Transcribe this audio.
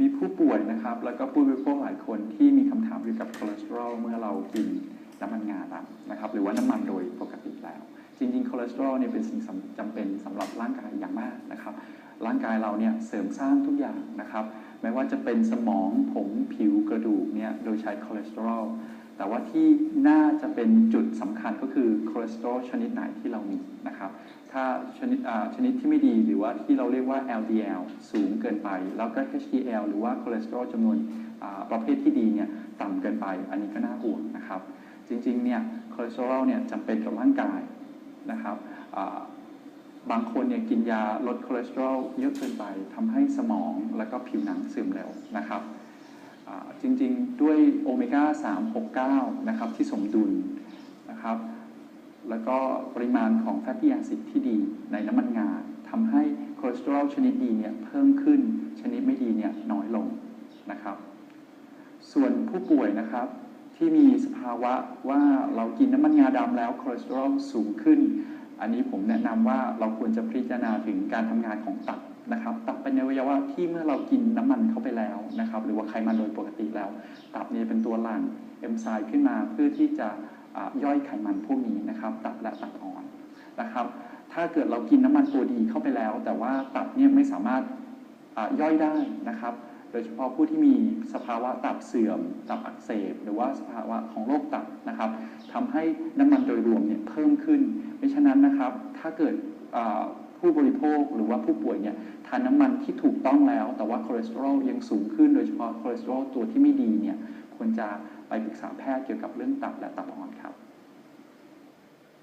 มีผู้ป่วยนะครับ แล้วก็ผู้บริโภคหลายคนที่มีคำถามเกี่ยวกับคอเลสเตอรอลเมื่อเรากินน้ำมันงาดำนะครับ หรือว่าน้ำมันโดยปกติแล้ว จริงๆคอเลสเตอรอลเนี่ยเป็นสิ่งสำจำเป็นสำหรับร่างกายอย่างมากนะครับ ร่างกายเราเนี่ยเสริมสร้างทุกอย่างนะครับ ไม่ว่าจะเป็นสมองผมผิวกระดูกเนี่ยโดยใช้คอเลสเตอรอล แต่ว่าที่น่าจะเป็นจุดสำคัญก็คือคอเลสเตอรอลชนิดไหนที่เรามีนะครับ ถ้าชนิดชนิดที่ไม่ดีหรือว่าที่เราเรียกว่า LDL สูงเกินไป แล้วก็ HDL หรือว่าคอเลสเตอรอลจำนวนประเภทที่ดีเนี่ยต่ำเกินไป อันนี้ก็น่าห่วงนะครับ จริงๆเนี่ยคอเลสเตอรอลเนี่ยจำเป็นกับร่างกายนะครับบางคนเนี่ยกินยาลดคอเลสเตอรอลเยอะเกินไปทำให้สมองแล้วก็ผิวหนังเสื่อมเร็วนะครับ จริงๆ ด้วยโอเมก้า 369 นะครับที่สมดุลนะครับ แล้วก็ปริมาณของแฟตตี้แอซิดที่ดีในน้ำมันงาทำให้คอเลสเตอรอลชนิดดีเนี่ยเพิ่มขึ้นชนิดไม่ดีเนี่ยน้อยลงนะครับ ส่วนผู้ป่วยนะครับที่มีสภาวะว่าเรากินน้ำมันงาดำแล้วคอเลสเตอรอลสูงขึ้น อันนี้ผมแนะนำว่าเราควรจะพิจารณาถึงการทำงานของตับ นะครับตับเป็นอวัยวะที่เมื่อเรากินน้ำมันเข้าไปแล้วนะครับ หรือว่าไขมันโดยปกติแล้ว ตับเนี่ยเป็นตัวหลั่งเอนไซม์ขึ้นมาเพื่อที่จะย่อยไขมันพวกนี้นะครับ ตับและตับอ่อนนะครับ ถ้าเกิดเรากินน้ำมันตัวดีเข้าไปแล้ว แต่ว่าตับเนี่ยไม่สามารถย่อยได้นะครับ โดยเฉพาะผู้ที่มีสภาวะตับเสื่อม ตับอักเสบ หรือว่าสภาวะของโรคตับนะครับทำให้น้ำมันโดยรวมเนี่ยเพิ่มขึ้นไม่ฉะนั้นนะครับ ถ้าเกิด ผู้บริโภคหรือว่าผู้ป่วยเนี่ยทานน้ำมันที่ถูกต้องแล้ว แต่ว่าคอเลสเตอรอลยังสูงขึ้นโดยเฉพาะคอเลสเตอรอลตัวที่ไม่ดีเนี่ยควรจะไปปรึกษาแพทย์เกี่ยวกับเรื่องตับและตับอ่อนครับ